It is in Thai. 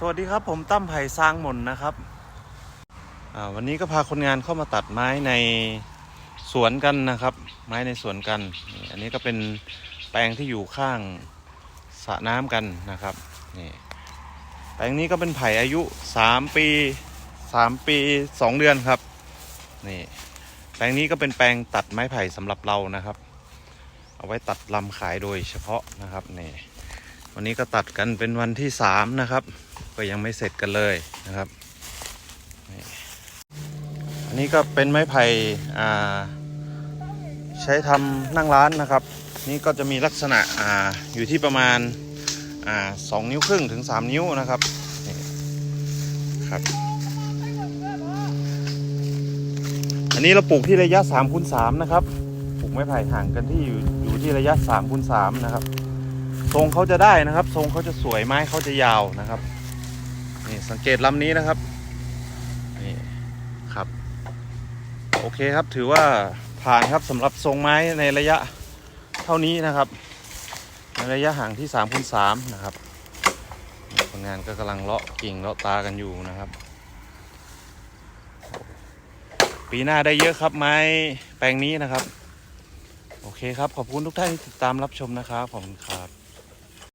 สวัสดีครับผมตั้มไผ่สร้างหมนนะครับ วันนี้ก็พาคนงานเข้ามาตัดไม้ในสวนกันนะครับ ไม้ในสวนกันอันนี้ก็เป็นแปลงที่อยู่ข้างสระน้ำกันนะครับนี่แปลงนี้ก็เป็นไผ่อายุ 3 ปี 3 ปี 2 เดือนครับนี่แปลงนี้ก็เป็นแปลงตัดไม้ไผ่สำหรับเรานะครับ เอาไว้ตัดลำขายโดยเฉพาะนะครับนี่วันนี้ก็ตัดกันเป็นวันที่สามนะครับ ก็ยังไม่เสร็จกันเลยนะครับอันนี้ก็เป็นไม้ไผ่ใช้ทำนั่งร้านนะครับ นี่ก็จะมีลักษณะออยู่ที่ประมาณสองนิ้วครึ่งถึงสามนิ้วนะครับครับ อันนี้เราปลูกที่ระยะ3คูณ3นะครับปลูกไม้ไผ่ห่างกันที่อยู่อยู่ที่ระยะ3คูณ3นะครับ ทรงเขาจะได้นะครับ ทรงเขาจะสวยไม้เขาจะยาวนะครับ สังเกตลำนี้นะครับนี่ครับโอเคครับถือว่าผ่านครับสำหรับทรงไม้ในระยะเท่านี้นะครับในระยะห่างที่3คูณ3นะครับคนงานก็กำลังเลาะกิ่งเลาะตากันอยู่นะครับ ปีหน้าได้เยอะครับไม้แปลงนี้นะครับ โอเคครับ ขอบคุณทุกท่านที่ติดตามรับชมนะครับ ขอบคุณครับ